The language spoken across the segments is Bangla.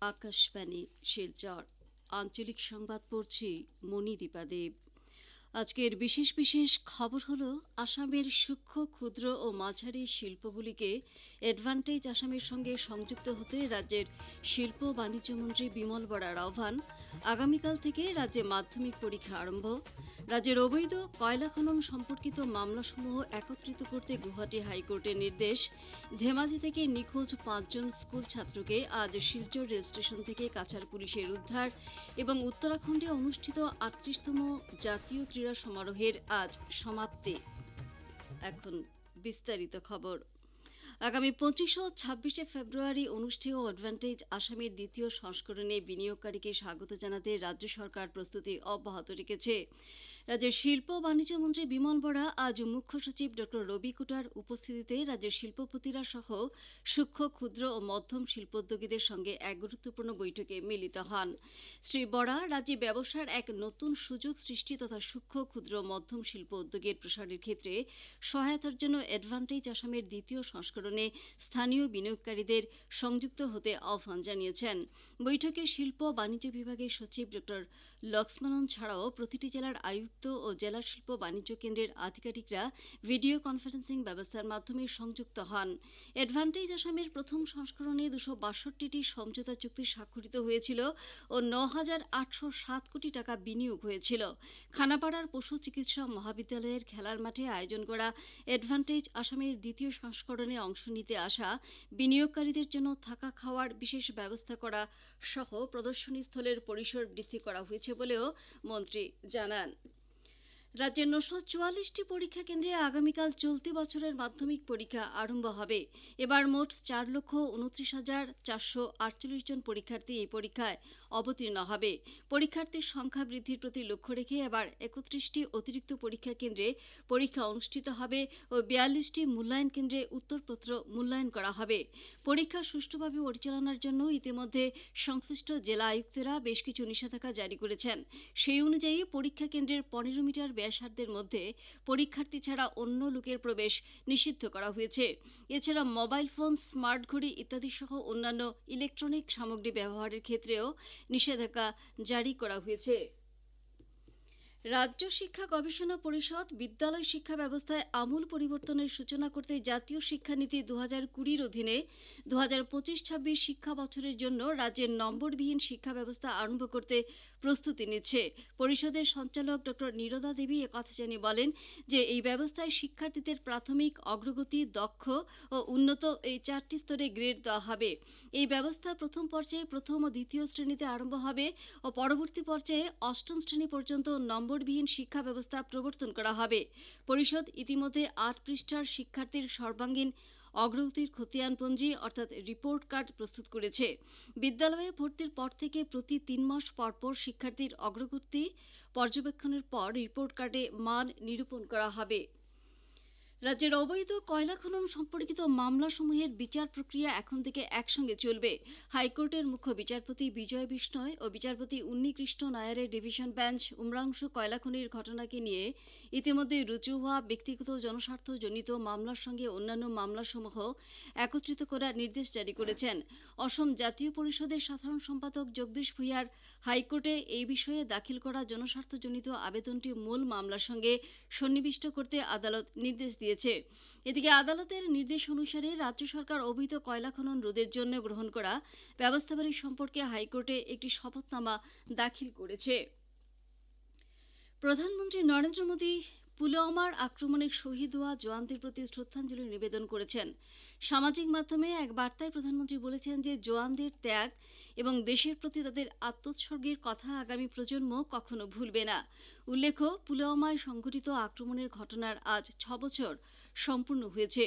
আকাশবাণী শিলচর। আঞ্চলিক সংবাদ পড়ছি মণিদীপা দেব। আজকের বিশেষ বিশেষ খবর হলো, আসামের সূক্ষ্ম, ক্ষুদ্র ও মাঝারি শিল্পগুলিকে অ্যাডভান্টেজ আসামের সঙ্গে সংযুক্ত হতে রাজ্যের শিল্প বাণিজ্য মন্ত্রী বিমল বড়ার আহ্বান। আগামীকাল থেকে রাজ্যে মাধ্যমিক পরীক্ষা আরম্ভ। রাজ্যের অবৈধ কয়লা খনন সম্পর্কিত মামলাসমূহ একত্রিত করতে গুয়াহাটি হাইকোর্টের নির্দেশ। ধেমাজি থেকে নিখোঁজ পাঁচজন স্কুল ছাত্রকে আজ শিলচর রেল স্টেশন থেকে কাছার পুলিশের উদ্ধার এবং উত্তরাখণ্ডে অনুষ্ঠিত আটত্রিশতম জাতীয় ক্রীড়া সমারোহের আজ সমাপ্তি। এখন বিস্তারিত খবর। আগামী পঁচিশ ও ছাব্বিশে ফেব্রুয়ারি অনুষ্ঠেয় অ্যাডভান্টেজ আসামের দ্বিতীয় সংস্করণে বিনিয়োগকারীকে স্বাগত জানাতে রাজ্য সরকার প্রস্তুতি অব্যাহত রেখেছে। রাজ্যের শিল্প বাণিজ্য মন্ত্রী বিমল বড়া আজ মুখ্য সচিব ড. রবি কুটার উপস্থিতিতে রাজ্যের শিল্পপতিরা সহ সূক্ষ্ম, ক্ষুদ্র ও মধ্যম শিল্পোদ্যোগীদের সঙ্গে এক গুরুত্বপূর্ণ বৈঠকে মিলিত হন। শ্রী বড়া রাজ্যে ব্যবসার এক নতুন সুযোগ সৃষ্টি তথা সূক্ষ্ম, ক্ষুদ্র মধ্যম শিল্প উদ্যোগের প্রসারের ক্ষেত্রে সহায়তার জন্য অ্যাডভান্টেজ আসামের দ্বিতীয় সংস্করণে স্থানীয় বিনিয়োগকারীদের সংযুক্ত হতে আহ্বান জানিয়েছেন। বৈঠকে শিল্প বাণিজ্য বিভাগের সচিব ড. লক্ষ্মণন ছাড়াও প্রতিটি জেলার আয়ুক্ত ও জেলা শিল্প বাণিজ্য কেন্দ্রের আধিকারিকরা ভিডিও কনফারেন্সিং ব্যবস্থার মাধ্যমে সংযুক্ত হন। অ্যাডভান্টেজ আসামের প্রথম সংস্করণে দুশো বাষট্টিটি সমঝোতা চুক্তি স্বাক্ষরিত হয়েছিল ও ন হাজার আটশো সাত কোটি টাকা বিনিয়োগ হয়েছিল। খানাপাড়ার পশু চিকিৎসা মহাবিদ্যালয়ের খেলার মাঠে আয়োজন করা অ্যাডভান্টেজ আসামের দ্বিতীয় সংস্করণে অংশ নিতে আসা বিনিয়োগকারীদের জন্য থাকা খাওয়ার বিশেষ ব্যবস্থা করা সহ প্রদর্শনী স্থলের পরিসর বৃদ্ধি করা হয়েছে বলেও মন্ত্রী জানান। রাজ্যের নশো চুয়াল্লিশটি পরীক্ষা কেন্দ্রে আগামীকাল চলতি বছরের মাধ্যমিক পরীক্ষা আরম্ভ হবে। এবার মোট চার লক্ষ উনত্রিশ হাজার চারশো আটচল্লিশ জন পরীক্ষার্থী এই পরীক্ষায় অবতীর্ণ হবে। পরীক্ষার্থীর সংখ্যা বৃদ্ধির প্রতি লক্ষ্য রেখে এবার একত্রিশটি অতিরিক্ত পরীক্ষা কেন্দ্রে পরীক্ষা অনুষ্ঠিত হবে ও বিয়াল্লিশটি মূল্যায়ন কেন্দ্রে উত্তরপত্র মূল্যায়ন করা হবে। পরীক্ষা সুষ্ঠুভাবে পরিচালনার জন্য ইতিমধ্যে সংশ্লিষ্ট জেলা আয়ুক্তেরা বেশ কিছু নিষেধাজ্ঞা জারি করেছেন। সেই অনুযায়ী পরীক্ষা কেন্দ্রের পনেরো মিটার ব্যাসার্ধের মধ্যে পরীক্ষার্থী ছাড়া অন্য লোকের প্রবেশ নিষিদ্ধ করা হয়েছে। এছাড়া মোবাইল ফোন, স্মার্ট ঘড়ি ইত্যাদি সহ অন্যান্য ইলেকট্রনিক সামগ্রী ব্যবহারের ক্ষেত্রেও নিষেধাজ্ঞা জারি করা হয়েছে। রাজ্য শিক্ষা গবেষণা পরিষদ বিদ্যালয় শিক্ষা ব্যবস্থায় আমূল পরিবর্তনের সূচনা করতে জাতীয় শিক্ষানীতি দু হাজার কুড়ির অধীনে দু হাজার পঁচিশ ছাব্বিশ শিক্ষা বছরের জন্য রাজ্যের নম্বরবিহীন শিক্ষা ব্যবস্থা আরম্ভ করতে প্রস্তুতি নিচ্ছে। পরিষদের সঞ্চালক ডক্টর নীরদা দেবী একথা জানিয়ে বলেন যে, এই ব্যবস্থায় শিক্ষার্থীদের প্রাথমিক অগ্রগতি, দক্ষ ও উন্নত এই চারটি স্তরে গ্রেড দেওয়া হবে। এই ব্যবস্থা প্রথম পর্যায়ে প্রথম ও দ্বিতীয় শ্রেণীতে আরম্ভ হবে ও পরবর্তী পর্যায়ে অষ্টম শ্রেণি পর্যন্ত নম্বরবিহীন শিক্ষা ব্যবস্থা প্রবর্তন করা হবে। পরিষদ ইতিমধ্যে আট পৃষ্ঠার শিক্ষার্থীর সর্বাঙ্গীন অগ্রগতির খতিয়ানপঞ্জি অর্থাৎ রিপোর্ট কার্ড প্রস্তুত করেছে। বিদ্যালয়ে ভর্তির পর থেকে প্রতি তিন মাস পরপর শিক্ষার্থীর অগ্রগতি পর্যবেক্ষণের পর রিপোর্ট কার্ডে মান নিরূপণ করা হবে। রাজ্যের অবৈধ কয়লা খনন সম্পর্কিত মামলাসমূহের বিচার প্রক্রিয়া এখন থেকে একসঙ্গে চলবে। হাইকোর্টের মুখ্য বিচারপতি বিজয় বিষ্ণয় ও বিচারপতি উন্নিকৃষ্ণ নায়ারের ডিভিশন বেঞ্চ উমরাংশু কয়লা খনির ঘটনাকে নিয়ে ইতিমধ্যে রুজু হওয়া, ব্যক্তিগত জনস্বার্থজনিত মামলার সঙ্গে অন্যান্য মামলাসমূহ একত্রিত করার নির্দেশ জারি করেছেন। অসম জাতীয় পরিষদের সাধারণ সম্পাদক জগদীশ ভূঁইয়ার হাইকোর্টে এই বিষয়ে দাখিল করা জনস্বার্থজনিত আবেদনটি মূল মামলার সঙ্গে সন্নিবিষ্ট করতে আদালত নির্দেশ দিয়েছে। এদিকে আদালতের নির্দেশ অনুসারে রাজ্য সরকার অবৈধ কয়লা খনন রোধের জন্য গ্রহণ করা ব্যবস্থাবাড়ি সম্পর্কে হাইকোর্টে একটি শপথনামা দাখিল করেছে। প্রধানমন্ত্রী নরেন্দ্র মোদী পুলওয়ামার আক্রমণের শহীদ হওয়া জওয়ানদের প্রতি শ্রদ্ধাঞ্জলি নিবেদন করেছেন। সামাজিক মাধ্যমে এক বার্তায় প্রধানমন্ত্রী বলেছেন যে জওয়ানদের ত্যাগ এবং দেশের প্রতি তাদের আত্মোৎসর্গের কথা আগামী প্রজন্ম কখনো ভুলবে না। উল্লেখ্য, পুলওয়ামায় সংঘটিত আক্রমণের ঘটনার আজ ছ বছর সম্পূর্ণ হয়েছে।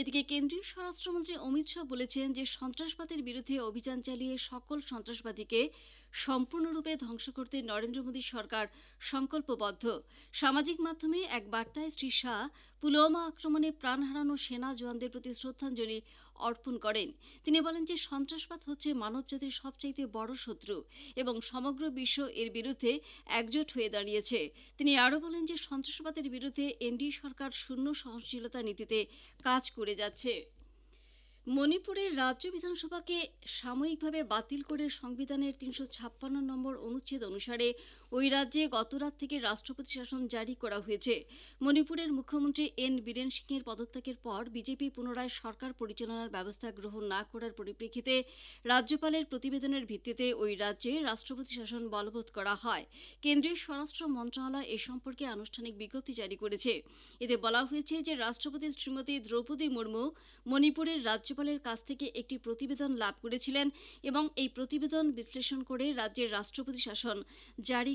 এদিকে কেন্দ্রীয় স্বরাষ্ট্রমন্ত্রী অমিত শাহ বলেছেন যে, সন্ত্রাসবাদের বিরুদ্ধে অভিযান চালিয়ে সকল সন্ত্রাসবাদীকে সম্পূর্ণরূপে ধ্বংস করতে নরেন্দ্র মোদী সরকার সংকল্পবদ্ধ। সামাজিক মাধ্যমে এক বার্তায় শ্রী শাহ পুলওয়ামা আক্রমণে প্রাণ হারানো সেনা জওয়ানদের প্রতি শ্রদ্ধাঞ্জলি অর্পণ করেন। তিনি বলেন যে, সন্ত্রাসবাদ হচ্ছে মানবজাতির সবচাইতে বড় শত্রু এবং সমগ্র বিশ্ব এর বিরুদ্ধে একজোট হয়ে দাঁড়িয়েছে। তিনি আরও বলেন যে, সন্ত্রাসবাদের বিরুদ্ধে এনডিএ সরকার শূন্য সহনশীলতা নীতিতে কাজ করে যাচ্ছে। মণিপুরের রাজ্য বিধানসভাকে সাময়িকভাবে বাতিল করে সংবিধানের তিনশো ছাপ্পান্ন নম্বর অনুচ্ছেদ অনুসারে ওই রাজ্যে গতরাত থেকে রাষ্ট্রপতি শাসন জারি করা হয়েছে। মণিপুরের মুখ্যমন্ত্রী এন বীরেন সিংয়ের পদত্যাগের পর বিজেপি পুনরায় সরকার পরিচালনার ব্যবস্থা গ্রহণ না করার পরিপ্রেক্ষিতে রাজ্যপালের প্রতিবেদনের ভিত্তিতে ওই রাজ্যে রাষ্ট্রপতি শাসন বলবৎ করা হয়। কেন্দ্রীয় স্বরাষ্ট্র মন্ত্রণালয় এ সম্পর্কে আনুষ্ঠানিক বিজ্ঞপ্তি জারি করেছে। এতে বলা হয়েছে যে রাষ্ট্রপতি শ্রীমতী দ্রৌপদী মুর্মু মণিপুরের রাজ্যপালের কাছ থেকে একটি প্রতিবেদন লাভ করেছিলেন এবং এই প্রতিবেদন বিশ্লেষণ করে রাজ্যের রাষ্ট্রপতি শাসন জারি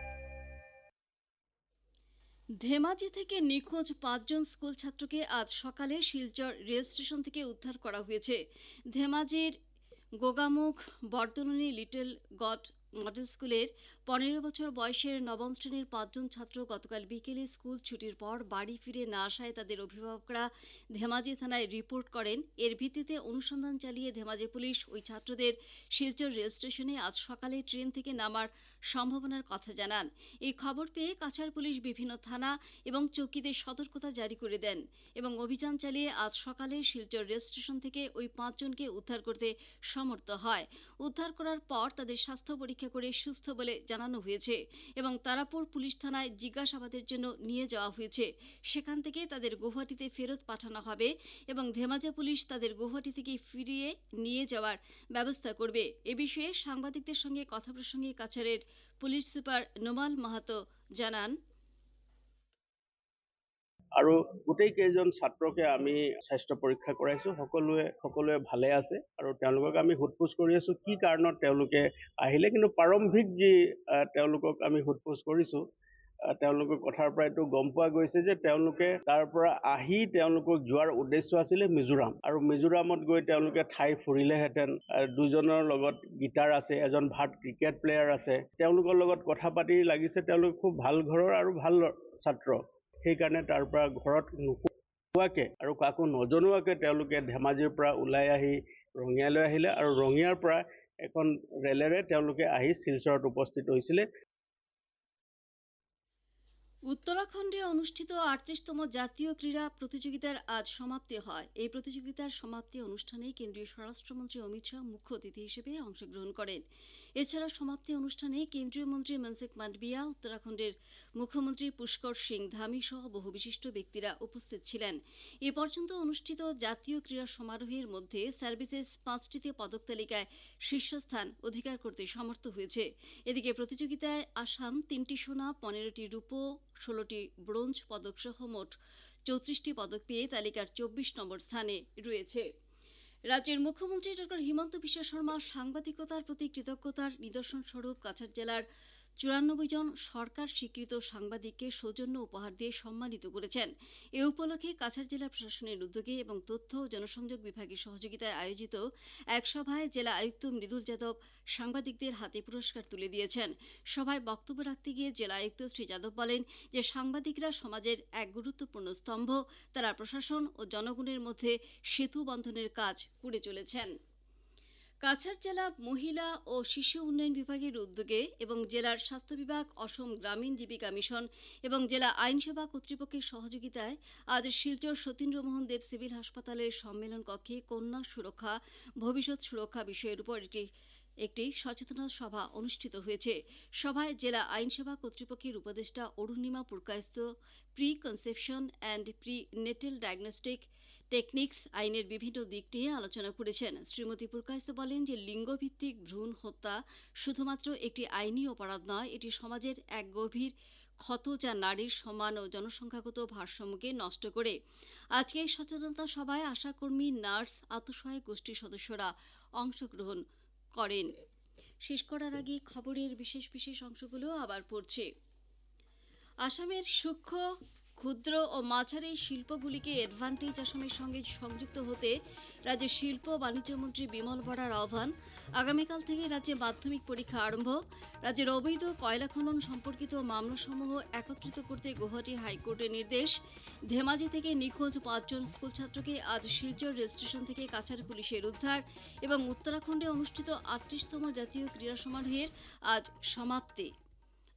ধেমাজি থেকে নিখোঁজ পাঁচজন স্কুল ছাত্রকে আজ সকালে শিলচর রেল স্টেশন থেকে উদ্ধার করা হয়েছে। ধেমাজির গোগামুখ বর্তমানী লিটল গড মডেল স্কুলের পনেরো বছর বয়সের নবম শ্রেণির পাঁচজন ছাত্র গতকাল বিকেলে স্কুল ছুটির পর বাড়ি ফিরে না আসায় তাদের অভিভাবকরা ধেমাজি থানায় রিপোর্ট করেন। এর ভিত্তিতে অনুসন্ধান চালিয়ে ধেমাজি পুলিশ ওই ছাত্রদের শিলচর রেল স্টেশনে আজ সকালে ট্রেন থেকে নামার সম্ভাবনার কথা জানান। এই খবর পেয়ে কাছাড় পুলিশ বিভিন্ন থানা এবং চৌকিদের সতর্কতা জারি করে দেন এবং অভিযান চালিয়ে আজ সকালে শিলচর রেল স্টেশন থেকে ওই পাঁচজনকে উদ্ধার করতে সমর্থ হয়। উদ্ধার করার পর তাদের স্বাস্থ্য পরীক্ষা করে সুস্থ বলে জানানো হয়েছে এবং তারাপুর পুলিশ থানায় জিজ্ঞাসাবাদের জন্য নিয়ে যাওয়া হয়েছে। সেখান থেকে তাদের গুয়াহাটিতে ফেরত পাঠানো হবে এবং ধেমাজা পুলিশ তাদের গুয়াহাটি থেকে ফিরিয়ে নিয়ে যাওয়ার ব্যবস্থা করবে। এ বিষয়ে সাংবাদিকদের সঙ্গে কথা প্রসঙ্গে কাছারের পুলিশ সুপার নোমাল মাহাতো জানান। আৰু গোটেই কেইজন ছাত্ৰকে আমি স্বাস্থ্য পৰীক্ষা কৰাইছো। সকলোৱে সকলোৱে ভালে আছে আৰু তেওঁলোকক আমি সোধ-পোছ কৰি আছো কি কাৰণত তেওঁলোকে আহিলে। কিন্তু প্ৰাৰম্ভিক যি তেওঁলোকক আমি সোধ-পোছ কৰিছো আহ, তেওঁলোকৰ কথাৰ পৰা এইটো গম পোৱা গৈছে যে তেওঁলোকে তাৰ পৰা আহি তেওঁলোকক যোৱাৰ উদ্দেশ্য আছিলে মিজোৰাম। আৰু মিজোৰামত গৈ তেওঁলোকে ঠাই ফুৰিলেহেঁতেন। দুজনৰ লগত গীটাৰ আছে এজন ভাল ক্ৰিকেট প্লেয়াৰ আছে। তেওঁলোকৰ লগত কথা পাতি লাগিছে। তেওঁলোক খুব ভাল ঘৰৰ আৰু ভাল ছাত্ৰ। সেইকাৰণে তাৰ পৰা ঘৰত নোকোৱাকে আৰু কাকো নজনোৱাকে তেওঁলোকে ধেমাজিৰ পৰা ওলাই আহি ৰঙিয়ালৈ আহিলে আৰু ৰঙিয়াৰ পৰা এখন ৰেলেৰে তেওঁলোকে আহি শিলচৰত উপস্থিত হৈছিলে। উত্তরাখণ্ডে অনুষ্ঠিত আটত্রিশতম জাতীয় ক্রীড়া প্রতিযোগিতার আজ সমাপ্তি হয়। এই প্রতিযোগিতার সমাপ্তি অনুষ্ঠানে কেন্দ্রীয় স্বরাষ্ট্রমন্ত্রী অমিত শাহ মুখ্য অতিথি হিসেবে অংশগ্রহণ করেন। এছাড়া সমাপ্তি অনুষ্ঠানে কেন্দ্রীয় মন্ত্রী মনসুখ মান্ডবিয়া উত্তরাখণ্ডের মুখ্যমন্ত্রী পুষ্কর সিং ধামি সহ বহু বিশিষ্ট ব্যক্তিরা উপস্থিত ছিলেন। এ পর্যন্ত অনুষ্ঠিত জাতীয় ক্রীড়া সমারোহের মধ্যে সার্ভিসেস পাঁচটিতে পদক তালিকায় শীর্ষস্থান অধিকার করতে সমর্থ হয়েছে। এদিকে প্রতিযোগিতায় আসাম তিনটি সোনা, পনেরোটি রূপো, ষোলোটি ব্রোঞ্জ পদক সহ মোট চৌত্রিশটি পদক পেয়ে তালিকার চব্বিশ নম্বর স্থানে রয়েছে। রাজ্যের মুখ্যমন্ত্রী ডক্টর হিমন্ত বিশ্ব শর্মা সাংবাদিকতার প্রতি কৃতজ্ঞতার নিদর্শন স্বরূপ কাছাড় জেলার চুরানব্বই জন সরকার স্বীকৃত সাংবাদিককে সৌজন্য উপহার দিয়ে সম্মানিত করেছেন। এ উপলক্ষে কাছাড় জেলা প্রশাসনের উদ্যোগে এবং তথ্য ও জনসংযোগ বিভাগের সহযোগিতায় আয়োজিত এক সভায় জেলা আয়ুক্ত মৃদুল যাদব সাংবাদিকদের হাতে পুরস্কার তুলে দিয়েছেন। সভায় বক্তব্য রাখতে গিয়ে জেলা আয়ুক্ত শ্রী যাদব বলেন যে, সাংবাদিকরা সমাজের এক গুরুত্বপূর্ণ স্তম্ভ। তারা প্রশাসন ও জনগণের মধ্যে সেতু বন্ধনের কাজ করে চলেছেন। কাছাড় জেলা মহিলা ও শিশু উন্নয়ন বিভাগের উদ্যোগে এবং জেলার স্বাস্থ্য বিভাগ, অসম গ্রামীণ জীবিকা মিশন এবং জেলা আইনসেবা কর্তৃপক্ষের সহযোগিতায় আজ শিলচর সতীন্দ্রমোহন দেব সিভিল হাসপাতালের সম্মেলন কক্ষে কন্যা সুরক্ষা, ভবিষ্যৎ সুরক্ষা বিষয়ের উপর একটি একটি সচেতনতা সভা অনুষ্ঠিত হয়েছে। সভায় জেলা আইনসেবা কর্তৃপক্ষের উপদেষ্টা Arunima Purkayastha pre conception and pre natal diagnostic techniques আইনের বিভিন্ন দিক নিয়ে আলোচনা করেছেন। শ্রীমতী পুরকায়স্ত বলেন যে, লিঙ্গভিত্তিক ভ্রূণ হত্যা শুধুমাত্র একটি আইনি অপরাধ নয়, এটি সমাজের এক গভীর ক্ষত যা নারীর সমান ও জনসংখ্যাগত ভারসাম্যকে নষ্ট করে। আজকে এই সচেতনতা সভায় আশাকর্মী, নার্স, আত্মসহায়ক গোষ্ঠীর সদস্যরা অংশগ্রহণ করেন। শেষ করার আগে খবরের বিশেষ বিশেষ অংশগুলো আবার পড়ছে। আসামের সূক্ষ্ম ক্ষুদ্র ও মাঝারি শিল্পগুলিকে অ্যাডভান্টেজ আসামের সঙ্গে সংযুক্ত হতে রাজ্যের শিল্প বাণিজ্য মন্ত্রী বিমল বড়ার আহ্বান। আগামীকাল থেকে রাজ্যে মাধ্যমিক পরীক্ষা আরম্ভ। রাজ্যের অবৈধ কয়লা খনন সম্পর্কিত মামলাসমূহ একত্রিত করতে গুয়াহাটি হাইকোর্টের নির্দেশ। ধেমাজি থেকে নিখোঁজ পাঁচজন স্কুল ছাত্রকে আজ শিলচর রেল স্টেশন থেকে কাছাড় পুলিশের উদ্ধার এবং উত্তরাখণ্ডে অনুষ্ঠিত আটত্রিশতম জাতীয় ক্রীড়া সমারোহের আজ সমাপ্তি।